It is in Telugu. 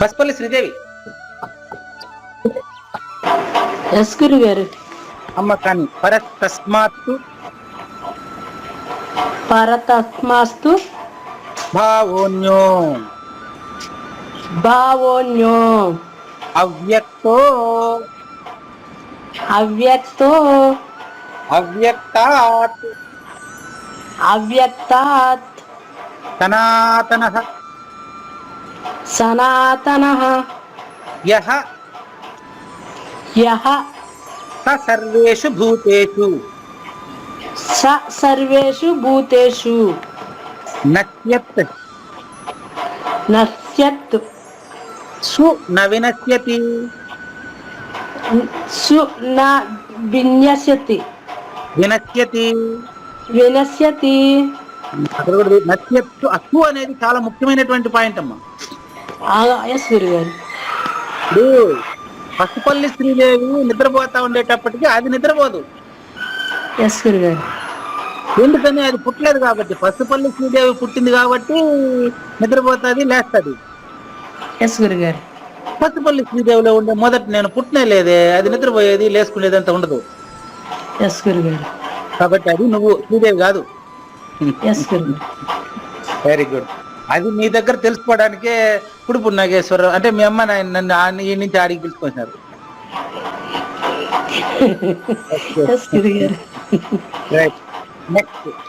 పసుపల్లి శ్రీదేవి. ఎస్ గురుగారు అమ్మ కానీ పరతస్మాత్తు పరతస్మాస్తు భావోన్యో. భావోన్యో. అవ్యక్తో. అవ్యక్తో. అవ్యక్తాత్. అవ్యక్తాత్. సనాతన. సనాతన. యహ. సర్వేషు భూతేషు. స సర్వేషు భూతేషు. నశ్యత్. నశ్యత్. సు న వినశ్యతి. సు న విన్యస్యతి. వినశ్యతి. వినశ్యతి. నశ్యత్తు అసు అనేది చాలా ముఖ్యమైనటువంటి పాయింట్ అమ్మా. గురుగారు ఇప్పుడు పసుపల్లి శ్రీదేవి నిద్రపోతా ఉండేటప్పటికి అది నిద్రపోదు. ఎందుకని అది పుట్టలేదు కాబట్టి? పసుపల్లి శ్రీదేవి పుట్టింది కాబట్టి నిద్రపోతుంది లేస్తుంది. పసుపల్లి శ్రీదేవిలో ఉండే మొదట నేను పుట్టినే లేదే అది నిద్రపోయేది లేసుకునేది అంత ఉండదు కాబట్టి అది నువ్వు శ్రీదేవి కాదు. వెరీ గుడ్ అది నీ దగ్గర తెలుసుకోవడానికే కుడుపు నాగేశ్వరరావు. అంటే మీ అమ్మ నాయన నన్ను ఈ నుంచి ఆడికి రైట్ నెక్స్ట్